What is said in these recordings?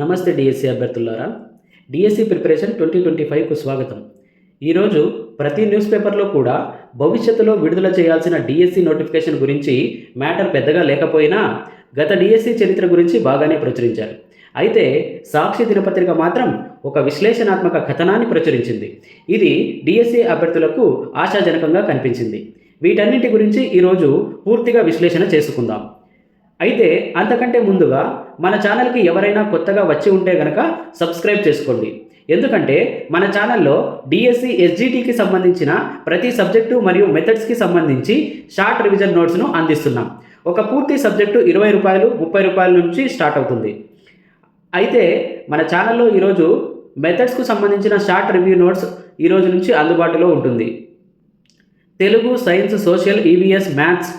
నమస్తే డిఎస్సి అభ్యర్థులారా. DSC preparation twenty twenty ఫైవ్కు స్వాగతం. ఈరోజు ప్రతి న్యూస్ పేపర్లో కూడా భవిష్యత్తులో విడుదల చేయాల్సిన డిఎస్సి నోటిఫికేషన్ గురించి మ్యాటర్ పెద్దగా లేకపోయినా గత డిఎస్సి చరిత్ర గురించి బాగానే ప్రచురించారు. అయితే సాక్షి దినపత్రిక మాత్రం ఒక విశ్లేషణాత్మక కథనాన్ని ప్రచురించింది. ఇది డిఎస్సి అభ్యర్థులకు ఆశాజనకంగా కనిపించింది. వీటన్నింటి గురించి ఈరోజు పూర్తిగా విశ్లేషణ చేసుకుందాం. అయితే అంతకంటే ముందుగా మన ఛానల్కి ఎవరైనా కొత్తగా వచ్చి ఉంటే గనక సబ్స్క్రైబ్ చేసుకోండి. ఎందుకంటే మన ఛానల్లో డిఎస్సి ఎస్జిటికి సంబంధించిన ప్రతి సబ్జెక్టు మరియు మెథడ్స్కి సంబంధించి షార్ట్ రివిజన్ నోట్స్ను అందిస్తున్నాం. ఒక పూర్తి సబ్జెక్టు ఇరవై రూపాయలు ముప్పై రూపాయల నుంచి స్టార్ట్ అవుతుంది. అయితే మన ఛానల్లో ఈరోజు మెథడ్స్కు సంబంధించిన షార్ట్ రివ్యూ నోట్స్ ఈరోజు నుంచి అందుబాటులో ఉంటుంది. Telugu science social EVS maths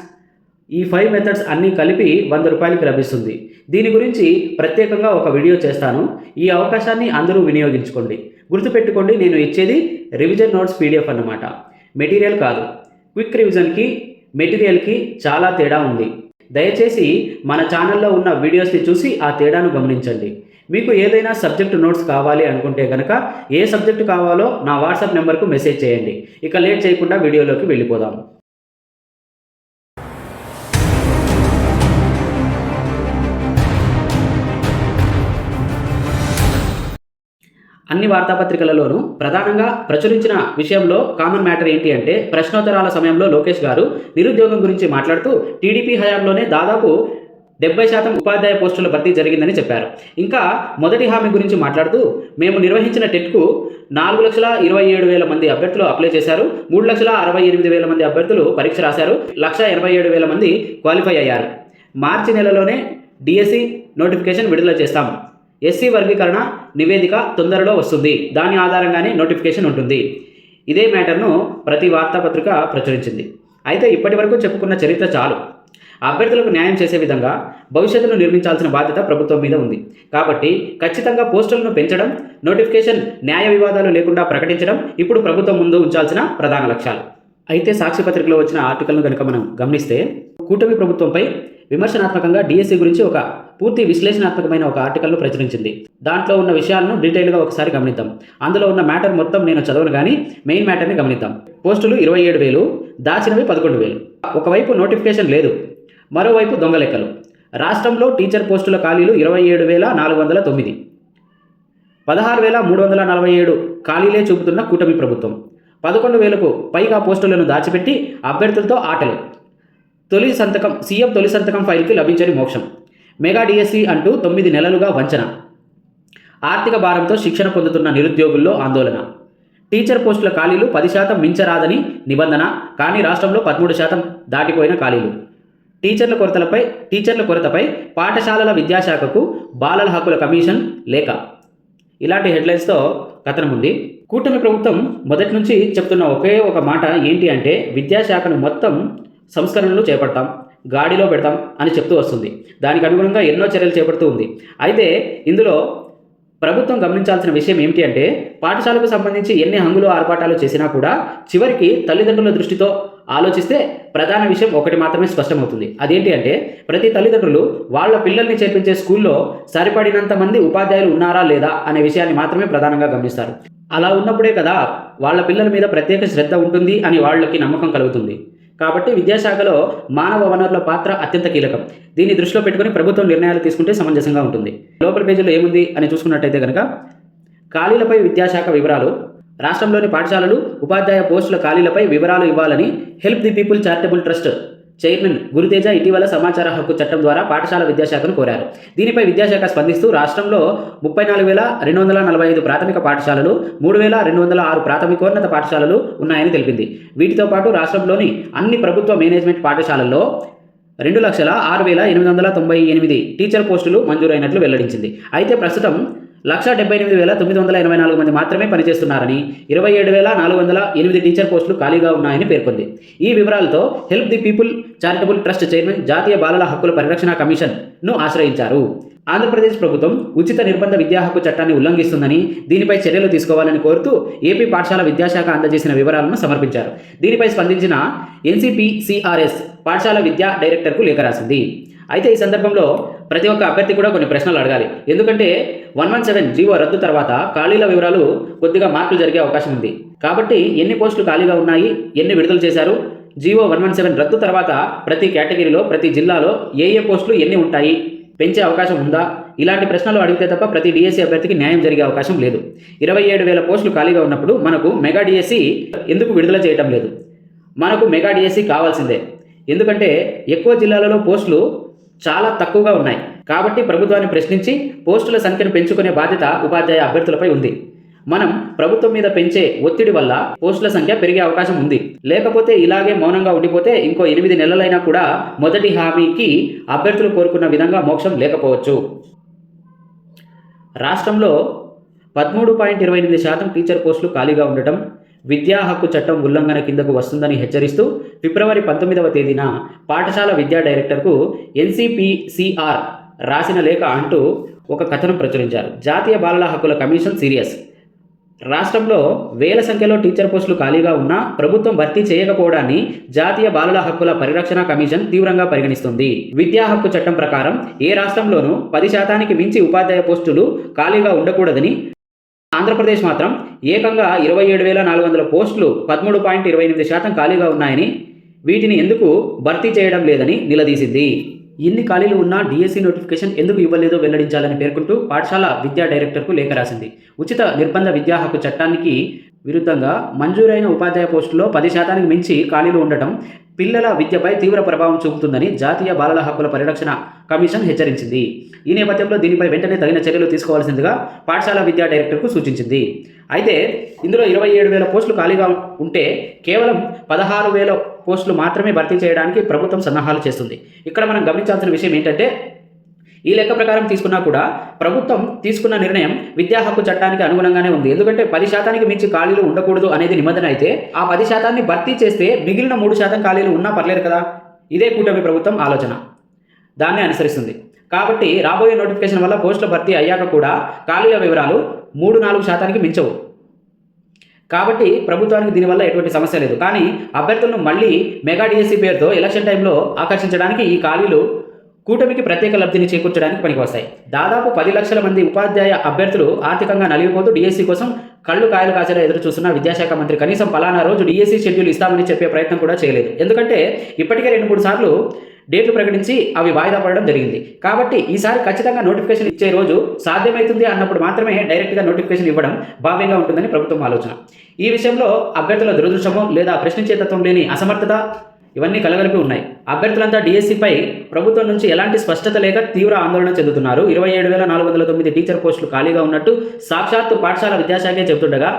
ఈ ఫైవ్ మెథడ్స్ అన్నీ కలిపి వంద రూపాయలకి లభిస్తుంది. దీని గురించి ప్రత్యేకంగా ఒక వీడియో చేస్తాను. ఈ అవకాశాన్ని అందరూ వినియోగించుకోండి. గుర్తుపెట్టుకోండి నేను ఇచ్చేది రివిజన్ నోట్స్ పీడిఎఫ్ అన్నమాట. మెటీరియల్ కాదు. క్విక్ రివిజన్కి మెటీరియల్కి చాలా తేడా ఉంది. దయచేసి మన ఛానల్లో ఉన్న వీడియోస్ని చూసి ఆ తేడాను గమనించండి. మీకు ఏదైనా సబ్జెక్ట్ నోట్స్ కావాలి అనుకుంటే కనుక ఏ సబ్జెక్టు కావాలో నా వాట్సాప్ నెంబర్కు మెసేజ్ చేయండి. ఇక లేట్ చేయకుండా వీడియోలోకి వెళ్ళిపోదాం. అన్ని వార్తాపత్రికలలోనూ ప్రధానంగా ప్రచురించిన విషయంలో కామన్ మ్యాటర్ ఏంటి అంటే ప్రశ్నోత్తరాల సమయంలో లోకేష్ గారు నిరుద్యోగం గురించి మాట్లాడుతూ టీడీపీ హయాంలోనే దాదాపు డెబ్బై శాతం ఉపాధ్యాయ పోస్టుల భర్తీ జరిగిందని చెప్పారు. ఇంకా మొదటి హామీ గురించి మాట్లాడుతూ మేము నిర్వహించిన టెట్కు నాలుగు లక్షల ఇరవై ఏడు వేల మంది అభ్యర్థులు అప్లై చేశారు. మూడు లక్షల అరవై ఎనిమిది వేల మంది అభ్యర్థులు పరీక్ష రాశారు. లక్ష ఎనభై ఏడు వేల మంది క్వాలిఫై అయ్యారు. మార్చి నెలలోనే డిఎస్సి నోటిఫికేషన్ విడుదల చేస్తాం. ఎస్సీ వర్గీకరణ నివేదిక తొందరలో వస్తుంది. దాని ఆధారంగానే నోటిఫికేషన్ ఉంటుంది. ఇదే మ్యాటర్ను ప్రతి వార్తాపత్రిక ప్రచురించింది. అయితే ఇప్పటి వరకు చెప్పుకున్న చరిత్ర చాలు. అభ్యర్థులకు న్యాయం చేసే విధంగా భవిష్యత్తును నిర్మించాల్సిన బాధ్యత ప్రభుత్వం మీద ఉంది. కాబట్టి ఖచ్చితంగా పోస్టులను పెంచడం నోటిఫికేషన్ న్యాయ వివాదాలు లేకుండా ప్రకటించడం ఇప్పుడు ప్రభుత్వం ముందు ఉంచాల్సిన ప్రధాన లక్ష్యాలు. అయితే సాక్షి పత్రికలో వచ్చిన ఆర్టికల్ను కనుక మనం గమనిస్తే కూటమి ప్రభుత్వంపై విమర్శనాత్మకంగా డిఎస్సి గురించి ఒక పూర్తి విశ్లేషణాత్మకమైన ఒక ఆర్టికల్ను ప్రచురించింది. దాంట్లో ఉన్న విషయాలను డీటెయిల్గా ఒకసారి గమనిద్దాం. అందులో ఉన్న మ్యాటర్ మొత్తం నేను చదవను కానీ మెయిన్ మ్యాటర్ని గమనిద్దాం. పోస్టులు ఇరవై ఏడు వేలు దాచినవి పదకొండు వేలు. ఒకవైపు నోటిఫికేషన్ లేదు మరోవైపు దొంగ లెక్కలు రాష్ట్రంలో టీచర్ పోస్టుల ఖాళీలు ఇరవై ఏడు వేల నాలుగు వందల తొమ్మిది. పదహారు వేల మూడు వందల నలభై ఏడు ఖాళీలే చూపుతున్న కూటమి ప్రభుత్వం. పదకొండు వేలకు పైగా పోస్టులను దాచిపెట్టి అభ్యర్థులతో ఆటలు. తొలి సంతకం సీఎం తొలి సంతకం ఫైల్కి లభించని మోక్షం. మెగా డిఎస్సి అంటూ తొమ్మిది నెలలుగా వంచన. ఆర్థిక భారంతో శిక్షణ పొందుతున్న నిరుద్యోగుల్లో ఆందోళన. టీచర్ పోస్టుల ఖాళీలు పది శాతం మించరాదని నిబంధన కానీ రాష్ట్రంలో పదమూడు శాతం దాటిపోయిన ఖాళీలు. టీచర్ల కొరతలపై టీచర్ల కొరతపై పాఠశాలల విద్యాశాఖకు బాలల హక్కుల కమిషన్ లేఖ. ఇలాంటి హెడ్లైన్స్తో కథనం ఉంది. కూటమి ప్రభుత్వం మొదటి నుంచి చెప్తున్న ఒకే ఒక మాట ఏంటి అంటే విద్యాశాఖను మొత్తం సంస్కరణలు చేపడతాం గాడిలో పెడతాం అని చెప్తూ వస్తుంది. దానికి అనుగుణంగా ఎన్నో చర్యలు చేపడుతూ ఉంది. అయితే ఇందులో ప్రభుత్వం గమనించాల్సిన విషయం ఏమిటి అంటే పాఠశాలకు సంబంధించి ఎన్ని హంగులు ఆర్భాటాలు చేసినా కూడా చివరికి తల్లిదండ్రుల దృష్టితో ఆలోచిస్తే ప్రధాన విషయం ఒకటి మాత్రమే స్పష్టమవుతుంది. అదేంటి అంటే ప్రతి తల్లిదండ్రులు వాళ్ళ పిల్లల్ని చేర్పించే స్కూల్లో సరిపడినంత మంది ఉపాధ్యాయులు ఉన్నారా లేదా అనే విషయాన్ని మాత్రమే ప్రధానంగా గమనిస్తారు. అలా ఉన్నప్పుడే కదా వాళ్ళ పిల్లల మీద ప్రత్యేక శ్రద్ధ ఉంటుంది అని వాళ్ళకి నమ్మకం కలుగుతుంది. కాబట్టి విద్యాశాఖలో మానవ వనరుల పాత్ర అత్యంత కీలకం. దీన్ని దృష్టిలో పెట్టుకుని ప్రభుత్వం నిర్ణయాలు తీసుకుంటే సమంజసంగా ఉంటుంది. లోపల పేజీలో ఏముంది అని చూసుకున్నట్టయితే కనుక ఖాళీలపై విద్యాశాఖ వివరాలు రాష్ట్రంలోని పాఠశాలలు ఉపాధ్యాయ పోస్టుల ఖాళీలపై వివరాలు ఇవ్వాలని help the people charitable trust chairman Guruteja ఇటీవల సమాచార హక్కు చట్టం ద్వారా పాఠశాల విద్యాశాఖను కోరారు. దీనిపై విద్యాశాఖ స్పందిస్తూ రాష్ట్రంలో ముప్పై నాలుగు వేల రెండు వందల నలభై ఐదు ప్రాథమిక పాఠశాలలు మూడు వేల రెండు వందల ఆరు ప్రాథమికోన్నత పాఠశాలలు ఉన్నాయని తెలిపింది. వీటితో పాటు రాష్ట్రంలోని అన్ని ప్రభుత్వ మేనేజ్మెంట్ పాఠశాలల్లో రెండు లక్షల ఆరు వేల ఎనిమిది వందల తొంభై ఎనిమిది టీచర్ పోస్టులు మంజూరైనట్లు వెల్లడించింది. అయితే ప్రస్తుతం లక్ష డెబ్బై ఎనిమిది వేల తొమ్మిది వందల ఎనభై నాలుగు మంది మాత్రమే పనిచేస్తున్నారని ఇరవై ఏడు వేల నాలుగు వందల ఎనిమిది టీచర్ పోస్టులు ఖాళీగా ఉన్నాయని పేర్కొంది. ఈ వివరాలతో help the people charitable trust chairman జాతీయ బాలల హక్కుల పరిరక్షణ కమిషన్ను ఆశ్రయించారు. ఆంధ్రప్రదేశ్ ప్రభుత్వం ఉచిత నిర్బంధ విద్యా హక్కు చట్టాన్ని ఉల్లంఘిస్తుందని దీనిపై చర్యలు తీసుకోవాలని కోరుతూ ఏపీ పాఠశాల విద్యాశాఖ అందజేసిన వివరాలను సమర్పించారు. దీనిపై స్పందించిన ఎన్సిపిసిఆర్ఎస్ పాఠశాల విద్యా డైరెక్టర్కు లేఖ రాసింది. అయితే ఈ సందర్భంలో ప్రతి ఒక్క అభ్యర్థి కూడా కొన్ని ప్రశ్నలు అడగాలి. ఎందుకంటే వన్ వన్ సెవెన్ జీవో రద్దు తర్వాత ఖాళీల వివరాలు కొద్దిగా మార్పులు జరిగే అవకాశం ఉంది. కాబట్టి ఎన్ని పోస్టులు ఖాళీగా ఉన్నాయి ఎన్ని విడుదల చేశారు జీవో వన్ వన్ సెవెన్ రద్దు తర్వాత ప్రతి కేటగిరీలో ప్రతి జిల్లాలో ఏ ఏ పోస్టులు ఎన్ని ఉంటాయి పెంచే అవకాశం ఉందా? ఇలాంటి ప్రశ్నలు అడిగితే తప్ప ప్రతి డిఎస్సి అభ్యర్థికి న్యాయం జరిగే అవకాశం లేదు. ఇరవై ఏడు వేల పోస్టులు ఖాళీగా ఉన్నప్పుడు మనకు మెగా డిఎస్సీ ఎందుకు విడుదల చేయటం లేదు? మనకు మెగా డిఎస్సీ కావాల్సిందే. ఎందుకంటే ఎక్కువ జిల్లాలలో పోస్టులు చాలా తక్కువగా ఉన్నాయి. కాబట్టి ప్రభుత్వాన్ని ప్రశ్నించి పోస్టుల సంఖ్యను పెంచుకునే బాధ్యత ఉపాధ్యాయ అభ్యర్థులపై ఉంది. మనం ప్రభుత్వం మీద పెంచే ఒత్తిడి వల్ల పోస్టుల సంఖ్య పెరిగే అవకాశం ఉంది. లేకపోతే ఇలాగే మౌనంగా ఉండిపోతే ఇంకో ఎనిమిది నెలలైనా కూడా మొదటి హామీకి అభ్యర్థులు కోరుకున్న విధంగా మోక్షం లేకపోవచ్చు. రాష్ట్రంలో పదమూడు పాయింట్ ఇరవై ఎనిమిది శాతం టీచర్ పోస్టులు ఖాళీగా ఉండటం విద్యా హక్కు చట్టం ఉల్లంఘన కిందకు వస్తుందని హెచ్చరిస్తూ ఫిబ్రవరి పంతొమ్మిదవ తేదీన పాఠశాల విద్యా డైరెక్టర్కు ఎన్సిపిసిఆర్ రాసిన లేఖ అంటూ ఒక కథనం ప్రచురించారు. జాతీయ బాలల హక్కుల కమిషన్ సీరియస్. రాష్ట్రంలో వేల సంఖ్యలో టీచర్ పోస్టులు ఖాళీగా ఉన్నా ప్రభుత్వం భర్తీ చేయకపోవడాన్ని జాతీయ బాలల హక్కుల పరిరక్షణ కమిషన్ తీవ్రంగా పరిగణిస్తుంది. విద్యా హక్కు చట్టం ప్రకారం ఏ రాష్ట్రంలోనూ పది శాతానికి మించి ఉపాధ్యాయ పోస్టులు ఖాళీగా ఉండకూడదని ఆంధ్రప్రదేశ్ మాత్రం ఏకంగా ఇరవై ఏడు వేల నాలుగు వందల పోస్టులు పదమూడు పాయింట్ ఇరవై ఎనిమిది శాతం ఖాళీగా ఉన్నాయని వీటిని ఎందుకు భర్తీ చేయడం లేదని నిలదీసింది. ఎన్ని ఖాళీలు ఉన్నా డిఎస్సి నోటిఫికేషన్ ఎందుకు ఇవ్వలేదో వెల్లడించాలని పేర్కొంటూ పాఠశాల విద్యా డైరెక్టర్కు లేఖ రాసింది. ఉచిత నిర్బంధ విద్యా హక్కు చట్టానికి విరుద్ధంగా మంజూరైన ఉపాధ్యాయ పోస్టులో పది శాతానికి మించి ఖాళీలు ఉండటం పిల్లల విద్యపై తీవ్ర ప్రభావం చూపుతుందని జాతీయ బాలల హక్కుల పరిరక్షణ కమిషన్ హెచ్చరించింది. ఈ నేపథ్యంలో దీనిపై వెంటనే తగిన చర్యలు తీసుకోవాల్సిందిగా పాఠశాల విద్యా డైరెక్టర్కు సూచించింది. అయితే ఇందులో ఇరవై ఏడు వేల పోస్టులు ఖాళీగా ఉంటే కేవలం పదహారు వేల పోస్టులు మాత్రమే భర్తీ చేయడానికి ప్రభుత్వం సన్నాహాలు చేస్తుంది. ఇక్కడ మనం గమనించాల్సిన విషయం ఏంటంటే ఈ లెక్క ప్రకారం తీసుకున్నా కూడా ప్రభుత్వం తీసుకున్న నిర్ణయం విద్యా హక్కు చట్టానికి అనుగుణంగానే ఉంది. ఎందుకంటే పది శాతానికి మించి ఖాళీలు ఉండకూడదు అనేది నిబంధన అయితే ఆ పది శాతాన్ని భర్తీ చేస్తే మిగిలిన మూడు శాతం ఖాళీలు ఉన్నా పర్లేదు కదా? ఇదే కూటమి ప్రభుత్వం ఆలోచన. దాన్ని అనుసరిస్తుంది. కాబట్టి రాబోయే నోటిఫికేషన్ వల్ల పోస్టుల భర్తీ అయ్యాక కూడా ఖాళీల వివరాలు మూడు నాలుగు శాతానికి మించవు. కాబట్టి ప్రభుత్వానికి దీనివల్ల ఎటువంటి సమస్య లేదు. కానీ అభ్యర్థులను మళ్ళీ మెగా డిఎస్సీ పేరుతో ఎలక్షన్ టైంలో ఆకర్షించడానికి ఈ ఖాళీలు కూటమికి ప్రత్యేక లబ్ధిని చేకూర్చడానికి పనికొస్తాయి. దాదాపు పది లక్షల మంది ఉపాధ్యాయ అభ్యర్థులు ఆర్థికంగా నలిగిపోతూ డిఎస్సీ కోసం కళ్ళు కాయలు కాచేలా ఎదురు చూస్తున్న విద్యాశాఖ మంత్రి కనీసం పలానా రోజు డిఎస్సీ షెడ్యూల్ ఇస్తామని చెప్పే ప్రయత్నం కూడా చేయలేదు. ఎందుకంటే ఇప్పటికే రెండు మూడు సార్లు డేట్లు ప్రకటించి అవి వాయిదా పడడం జరిగింది. కాబట్టి ఈసారి ఖచ్చితంగా నోటిఫికేషన్ ఇచ్చే రోజు సాధ్యమవుతుంది అన్నప్పుడు మాత్రమే డైరెక్ట్గా నోటిఫికేషన్ ఇవ్వడం భావ్యంగా ఉంటుందని ప్రభుత్వం ఆలోచన. ఈ విషయంలో అభ్యర్థుల దురదృష్టమో లేదా ప్రశ్నించే తత్వం లేని అసమర్థత ఇవన్నీ కలగలిపి ఉన్నాయి. అభ్యర్థులంతా డిఎస్సిపై ప్రభుత్వం నుంచి ఎలాంటి స్పష్టత లేక తీవ్ర ఆందోళన చెందుతున్నారు. ఇరవై ఏడు వేల నాలుగు వందల తొమ్మిది టీచర్ పోస్టులు ఖాళీగా ఉన్నట్టు సాక్షాత్తు పాఠశాల విద్యాశాఖే చెబుతుండగా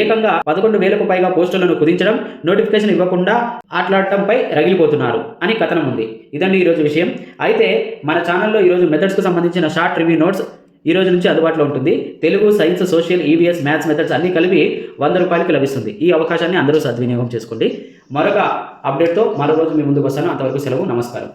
ఏకంగా పదకొండు వేలకు పైగా పోస్టులను కుదించడం నోటిఫికేషన్ ఇవ్వకుండా ఆటలాడటంపై రగిలిపోతున్నారు అని కథనం ఉంది. ఇదండి ఈరోజు విషయం. అయితే మన ఛానల్లో ఈరోజు మెథడ్స్కు సంబంధించిన షార్ట్ రివ్యూ నోట్స్ ఈ రోజు నుంచి అందుబాటులో ఉంటుంది. Telugu science social EVS maths methods అన్నీ కలిపి వంద రూపాయలకు లభిస్తుంది. ఈ అవకాశాన్ని అందరూ సద్వినియోగం చేసుకోండి. మరొక అప్డేట్తో మరో రోజు మీ ముందుకు వస్తాను. అంతవరకు సెలవు నమస్కారం.